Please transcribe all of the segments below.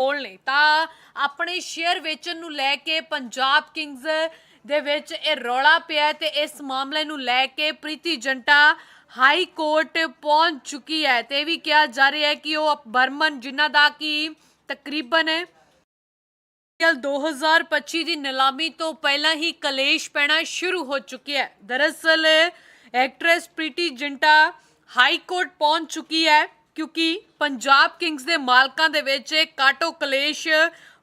ਕੋਲ ਨੇ। ਤਾਂ ਆਪਣੇ ਸ਼ੇਅਰ ਵੇਚਣ ਨੂੰ ਲੈ ਕੇ ਪੰਜਾਬ ਕਿੰਗਜ਼ ਦੇ ਵਿੱਚ ਇਹ ਰੌਲਾ ਪਿਆ ਹੈ ਤੇ ਇਸ ਮਾਮਲੇ ਨੂੰ ਲੈ ਕੇ ਪ੍ਰੀਤੀ ਜੰਟਾ ਹਾਈ ਕੋਰਟ ਪਹੁੰਚ ਚੁੱਕੀ ਹੈ ਤੇ ਇਹ ਵੀ ਕਿਹਾ ਜਾ ਰਿਹਾ ਹੈ ਕਿ ਉਹ ਬਰਮਨ ਜਿਨ੍ਹਾਂ ਦਾ ਕਿ ਤਕਰੀਬਨ ਆਈਪੀਐਲ 2025 ਦੀ ਨਿਲਾਮੀ ਤੋਂ ਪਹਿਲਾਂ ਹੀ ਕਲੇਸ਼ ਪੈਣਾ ਸ਼ੁਰੂ ਹੋ ਚੁੱਕਿਆ ਹੈ। ਦਰਅਸਲ actress Preity Zinta high court ਪਹੁੰਚ ਚੁੱਕੀ ਹੈ। ਕਿਉਂਕਿ ਪੰਜਾਬ ਕਿੰਗਸ ਦੇ ਮਾਲਕਾਂ ਦੇ ਵਿੱਚ ਕਾਟੋ ਕਲੇਸ਼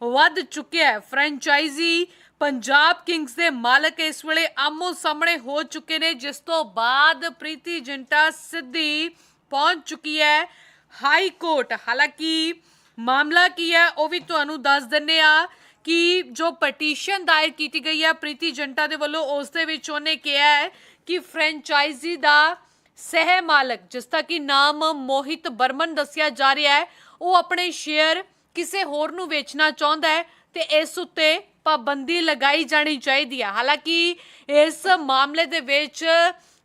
ਵੱਧ ਚੁੱਕਿਆ ਹੈ। ਫਰੈਂਚਾਈਜ਼ੀ ਪੰਜਾਬ ਕਿੰਗਸ ਦੇ ਮਾਲਕ ਇਸ ਵੇਲੇ ਆਮੋ ਸਾਹਮਣੇ ਹੋ ਚੁੱਕੇ ਨੇ, ਜਿਸ ਤੋਂ ਬਾਅਦ ਪ੍ਰੀਤੀ ਜਿੰਟਾ ਸਿੱਧੀ ਪਹੁੰਚ ਚੁੱਕੀ ਹੈ ਹਾਈ ਕੋਰਟ। ਹਾਲਾਂਕਿ ਮਾਮਲਾ ਕੀ ਹੈ, ਉਹ ਵੀ ਤੁਹਾਨੂੰ ਦੱਸ ਦਿੰਨੇ ਆ ਕਿ ਜੋ ਪਟੀਸ਼ਨ ਦਾਇਰ ਕੀਤੀ ਗਈ ਹੈ, ਪ੍ਰੀਤੀ ਜੰਟਾ ਦੇ ਵੱਲੋਂ ਉਸ ਦੇ ਵਿੱਚ ਉਹਨੇ ਕਿਹਾ ਹੈ ਕਿ ਫਰੈਂਚਾਈਜ਼ੀ ਦਾ ਸਹਿ ਮਾਲਕ, ਜਿਸ ਦਾ ਕਿ ਨਾਮ ਮੋਹਿਤ ਬਰਮਨ ਦੱਸਿਆ ਜਾ ਰਿਹਾ ਹੈ, ਉਹ ਆਪਣੇ ਸ਼ੇਅਰ ਕਿਸੇ ਹੋਰ ਨੂੰ ਵੇਚਣਾ ਚਾਹੁੰਦਾ ਹੈ ਤੇ ਇਸ ਉੱਤੇ ਪਾਬੰਦੀ ਲਗਾਈ ਜਾਣੀ ਚਾਹੀਦੀ ਹੈ। ਹਾਲਾਂਕਿ ਇਸ ਮਾਮਲੇ ਦੇ ਵਿੱਚ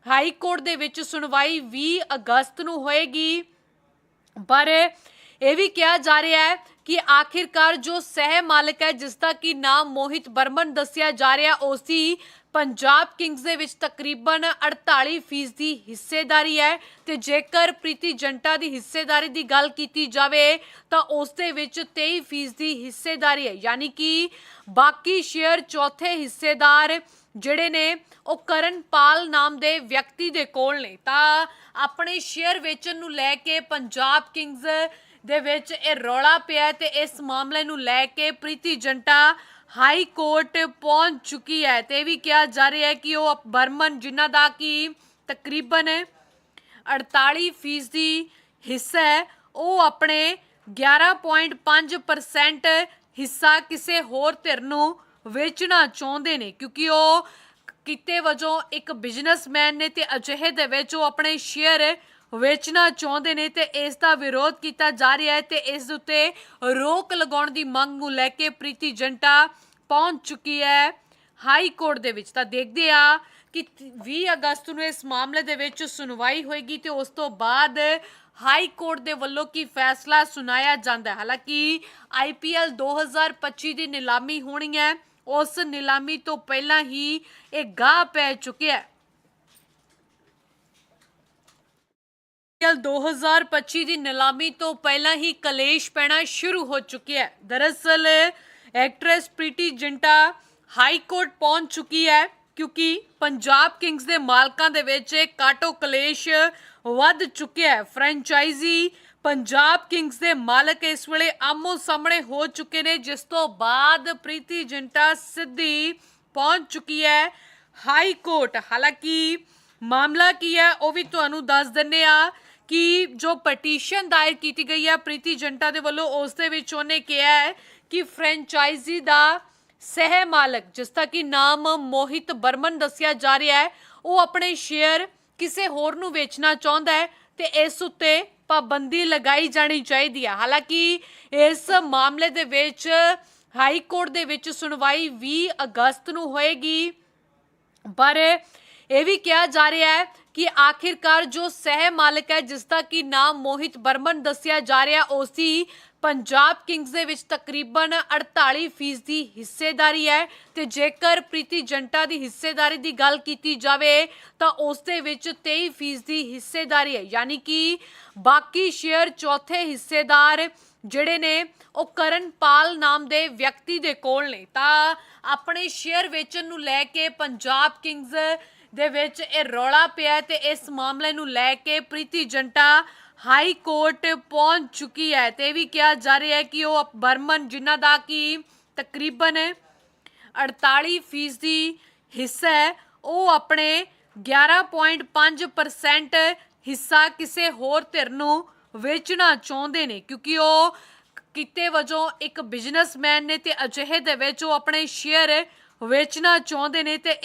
ਹਾਈ ਕੋਰਟ ਦੇ ਵਿੱਚ ਸੁਣਵਾਈ 20 ਅਗਸਤ ਨੂੰ ਹੋਏਗੀ, ਪਰ ਇਹ ਵੀ ਕਿਹਾ ਜਾ ਰਿਹਾ ਹੈ ਕਿ ਆਖਿਰਕਾਰ ਜੋ ਸਹਿ ਮਾਲਕ ਹੈ, ਜਿਸ ਦਾ ਕਿ ਨਾਮ ਮੋਹਿਤ ਬਰਮਨ ਦੱਸਿਆ ਜਾ ਰਿਹਾ, ਉਸ ਦੀ ਪੰਜਾਬ ਕਿੰਗਸ ਦੇ ਵਿੱਚ ਤਕਰੀਬਨ 48% ਦੀ ਹਿੱਸੇਦਾਰੀ ਹੈ ਤੇ ਜੇਕਰ ਪ੍ਰੀਤੀ ਜੰਟਾ ਦੀ ਹਿੱਸੇਦਾਰੀ ਦੀ ਗੱਲ ਕੀਤੀ ਜਾਵੇ, ਤਾਂ ਉਸ ਦੇ ਵਿੱਚ 23% ਦੀ ਹਿੱਸੇਦਾਰੀ ਹੈ। ਯਾਨੀ ਕਿ ਬਾਕੀ ਸ਼ੇਅਰ ਚੌਥੇ ਹਿੱਸੇਦਾਰ ਜਿਹੜੇ ਨੇ, ਉਹ ਕਰਨਪਾਲ ਨਾਮ ਦੇ ਵਿਅਕਤੀ ਦੇ ਕੋਲ ਨੇ। ਤਾਂ ਆਪਣੇ ਸ਼ੇਅਰ ਵੇਚਣ ਨੂੰ ਲੈ ਕੇ ਪੰਜਾਬ ਕਿੰਗਸ ਦੇ ਵਿੱਚ ਇਹ ਰੌਲਾ ਪਿਆ ਹੈ ਤੇ ਇਸ ਮਾਮਲੇ ਨੂੰ ਲੈ ਕੇ ਪ੍ਰੀਤੀ ਜੰਟਾ ਹਾਈ ਕੋਰਟ ਪਹੁੰਚ ਚੁੱਕੀ ਹੈ ਤੇ ਇਹ ਵੀ ਕਿਹਾ ਜਾ ਰਿਹਾ ਹੈ ਕਿ ਉਹ ਬਰਮਨ ਜਿਨ੍ਹਾਂ ਦਾ ਕਿ ਤਕਰੀਬਨ 48% ਦੀ ਹਿੱਸਾ ਹੈ, ਉਹ ਆਪਣੇ 11.5% ਹਿੱਸਾ ਕਿਸੇ ਹੋਰ ਧਿਰ ਨੂੰ ਵੇਚਣਾ ਚਾਹੁੰਦੇ ਨੇ, ਕਿਉਂਕਿ ਉਹ ਕਿਤੇ ਵਜੋਂ ਇੱਕ ਬਿਜ਼ਨਸਮੈਨ ਨੇ ਤੇ ਅਜਿਹੇ ਦੇ ਵਿੱਚ ਉਹ ਆਪਣੇ ਸ਼ੇਅਰ ਵੇਚਣਾ ਚਾਹੁੰਦੇ ਨੇ ਤੇ ਇਸ ਦਾ ਵਿਰੋਧ ਕੀਤਾ ਜਾ ਰਿਹਾ ਹੈ ਤੇ ਇਸ ਉੱਤੇ ਰੋਕ ਲਗਾਉਣ ਦੀ ਮੰਗ ਨੂੰ ਲੈ ਕੇ ਪ੍ਰੀਤੀ ਜੰਟਾ ਪਹੁੰਚ ਚੁੱਕੀ ਹੈ ਹਾਈ ਕੋਰਟ ਦੇ ਵਿੱਚ। ਤਾਂ ਦੇਖਦੇ ਆ ਕਿ 20 ਅਗਸਤ ਨੂੰ ਇਸ ਮਾਮਲੇ ਦੇ ਵਿੱਚ ਸੁਣਵਾਈ ਹੋਏਗੀ ਤੇ ਉਸ ਤੋਂ ਬਾਅਦ ਹਾਈ ਕੋਰਟ ਦੇ ਵੱਲੋਂ ਕੀ ਫੈਸਲਾ ਸੁਣਾਇਆ ਜਾਂਦਾ ਹੈ? ਹਾਲਾਂਕਿ ਆਈਪੀਐਲ 2025 ਦੀ ਨਿਲਾਮੀ ਹੋਣੀ ਹੈ। ਉਸ ਨਿਲਾਮੀ ਤੋਂ ਪਹਿਲਾਂ ਹੀ ਇਹ ਗਾਹ ਪੈ ਚੁੱਕਿਆ ਹੈ। ਆਈਪੀਐਲ 2025 ਦੀ ਨਿਲਾਮੀ ਤੋਂ ਪਹਿਲਾਂ ਹੀ ਕਲੇਸ਼ ਪੈਣਾ ਸ਼ੁਰੂ ਹੋ ਚੁੱਕਿਆ ਹੈ। ਦਰਅਸਲ, actress Preity Zinta high court ਪਹੁੰਚ ਚੁੱਕੀ ਹੈ ਕਿਉਂਕਿ ਪੰਜਾਬ ਕਿੰਗਸ ਦੇ ਮਾਲਕਾਂ ਦੇ ਵਿੱਚ ਕਾਟੋ ਕਲੇਸ਼ ਵੱਧ ਚੁੱਕਿਆ ਹੈ। ਫਰੈਂਚਾਈਜ਼ੀ ਪੰਜਾਬ ਕਿੰਗਸ ਦੇ ਮਾਲਕ ਇਸ ਵੇਲੇ ਆਮੋ ਸਾਹਮਣੇ ਹੋ ਚੁੱਕੇ ਨੇ, ਜਿਸ ਤੋਂ ਬਾਅਦ ਪ੍ਰੀਤੀ ਜਿੰਟਾ ਸਿੱਧੀ ਪਹੁੰਚ ਚੁੱਕੀ ਹੈ ਹਾਈ ਕੋਰਟ। ਹਾਲਾਂਕਿ, ਮਾਮਲਾ ਕੀ ਹੈ ਉਹ ਵੀ ਤੁਹਾਨੂੰ ਦੱਸ ਦਿੰਨੇ ਆ ਕਿ ਜੋ ਪਟੀਸ਼ਨ ਦਾਇਰ ਕੀਤੀ ਗਈ ਹੈ, ਪ੍ਰੀਤੀ ਜੰਟਾ ਦੇ ਵੱਲੋਂ ਉਸ ਦੇ ਵਿੱਚ ਉਹਨੇ ਕਿਹਾ ਹੈ ਕਿ ਫਰੈਂਚਾਈਜ਼ੀ ਦਾ ਸਹਿ ਮਾਲਕ, ਜਿਸ ਦਾ ਕਿ ਨਾਮ ਮੋਹਿਤ ਬਰਮਨ ਦੱਸਿਆ ਜਾ ਰਿਹਾ ਹੈ, ਉਹ ਆਪਣੇ ਸ਼ੇਅਰ ਕਿਸੇ ਹੋਰ ਨੂੰ ਵੇਚਣਾ ਚਾਹੁੰਦਾ ਹੈ ਤੇ ਇਸ ਉੱਤੇ ਪਾਬੰਦੀ ਲਗਾਈ ਜਾਣੀ ਚਾਹੀਦੀ ਹੈ। ਹਾਲਾਂਕਿ ਇਸ ਮਾਮਲੇ ਦੇ ਵਿੱਚ ਹਾਈ ਕੋਰਟ ਦੇ ਵਿੱਚ ਸੁਣਵਾਈ 20 ਅਗਸਤ ਨੂੰ ਹੋਏਗੀ, ਪਰ ਇਹ ਵੀ ਕਿਹਾ ਜਾ ਰਿਹਾ ਹੈ ਕਿ ਆਖਿਰਕਾਰ ਜੋ ਸਹਿ ਮਾਲਕ ਹੈ, ਜਿਸ ਦਾ ਕਿ ਨਾਮ ਮੋਹਿਤ ਬਰਮਨ ਦੱਸਿਆ ਜਾ ਰਿਹਾ, ਉਸ ਪੰਜਾਬ ਕਿੰਗਸ ਦੇ ਵਿੱਚ ਤਕਰੀਬਨ 48% ਦੀ ਹਿੱਸੇਦਾਰੀ ਹੈ ਤੇ ਜੇਕਰ ਪ੍ਰੀਤੀ ਜੰਟਾ ਦੀ ਹਿੱਸੇਦਾਰੀ ਦੀ ਗੱਲ ਕੀਤੀ ਜਾਵੇ, ਤਾਂ ਉਸ ਦੇ ਵਿੱਚ 23% ਦੀ ਹਿੱਸੇਦਾਰੀ ਹੈ। ਯਾਨੀ ਕਿ ਬਾਕੀ ਸ਼ੇਅਰ ਚੌਥੇ ਹਿੱਸੇਦਾਰ ਜਿਹੜੇ ਨੇ, ਉਹ ਕਰਨਪਾਲ ਨਾਮ ਦੇ ਵਿਅਕਤੀ ਦੇ ਕੋਲ ਨੇ। ਤਾਂ ਆਪਣੇ ਸ਼ੇਅਰ ਵੇਚਣ ਨੂੰ ਲੈ ਕੇ ਪੰਜਾਬ ਕਿੰਗਸ ਦੇ ਵਿੱਚ ਇਹ ਰੌਲਾ ਪਿਆ ਹੈ ਤੇ ਇਸ ਮਾਮਲੇ ਨੂੰ ਲੈ ਕੇ ਪ੍ਰੀਤੀ ਜੰਟਾ ਹਾਈ ਕੋਰਟ ਪਹੁੰਚ ਚੁੱਕੀ ਹੈ ਤੇ ਇਹ ਵੀ ਕਿਹਾ ਜਾ ਰਿਹਾ ਹੈ ਕਿ ਉਹ ਬਰਮਨ ਜਿਨ੍ਹਾਂ ਦਾ ਕਿ ਤਕਰੀਬਨ 48% ਦੀ ਹਿੱਸਾ ਹੈ, ਉਹ ਆਪਣੇ 11.5% ਹਿੱਸਾ ਕਿਸੇ ਹੋਰ ਧਿਰ ਨੂੰ ਵੇਚਣਾ ਚਾਹੁੰਦੇ ਨੇ, ਕਿਉਂਕਿ ਉਹ ਕਿਤੇ ਵਜੋਂ ਇੱਕ ਬਿਜ਼ਨਸਮੈਨ ਨੇ ਤੇ ਅਜਿਹੇ ਦੇ ਵਿੱਚ ਉਹ ਆਪਣੇ ਸ਼ੇਅਰ ਵੇਚਣਾ ਚਾਹੁੰਦੇ ਨੇ ਤੇ